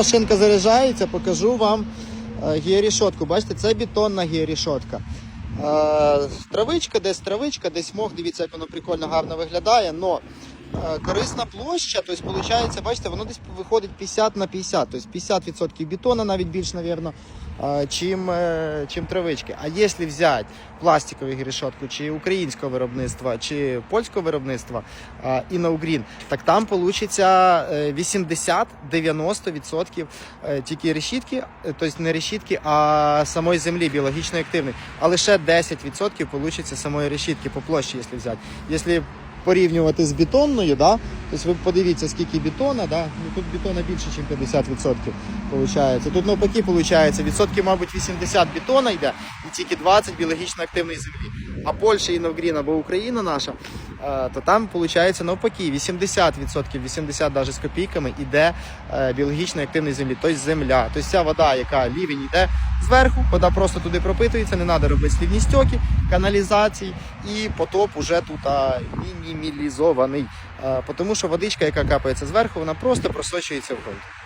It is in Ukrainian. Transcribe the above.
Машинка заряджається, покажу вам гієрішотку. Бачите, це бетонна гієрішотка. Е, Травичка, десь травичка, десь мох. Дивіться, як воно прикольно гарно виглядає. Но е, корисна площа, тобто, виходить, бачите, воно десь виходить 50 на 50. Тобто 50% бетона, навіть більш, напевно, чим, е, чим травички. А якщо взяти пластикову георішотку, чи українського виробництва, чи польського виробництва е, і на Угрін, так там вийде 80-90% е, тільки решітки, е, тобто не решітки, а самої землі біологічно активної. А лише 10% вийде самої решітки по площі, якщо взяти. Якщо порівнювати з бетонною, да, тобто ви подивіться, скільки бетона, да, ну, тут бетона більше, ніж 50%. Получається. Тут навпаки, виходить, відсотків, мабуть, 80 бетона йде і тільки 20 біологічно активної землі. А Польща і Новгрін або Україна наша, е, то там виходить навпаки 80%, 80 навіть з копійками йде е, біологічно активної землі, тобто земля. Тобто ця вода, яка лівень йде зверху, вода просто туди пропитується, не треба робити слівні стьоки, каналізації, і потоп уже тут мінімілізований. Тому що водичка, яка капається зверху, вона просто просочується в ґрунт.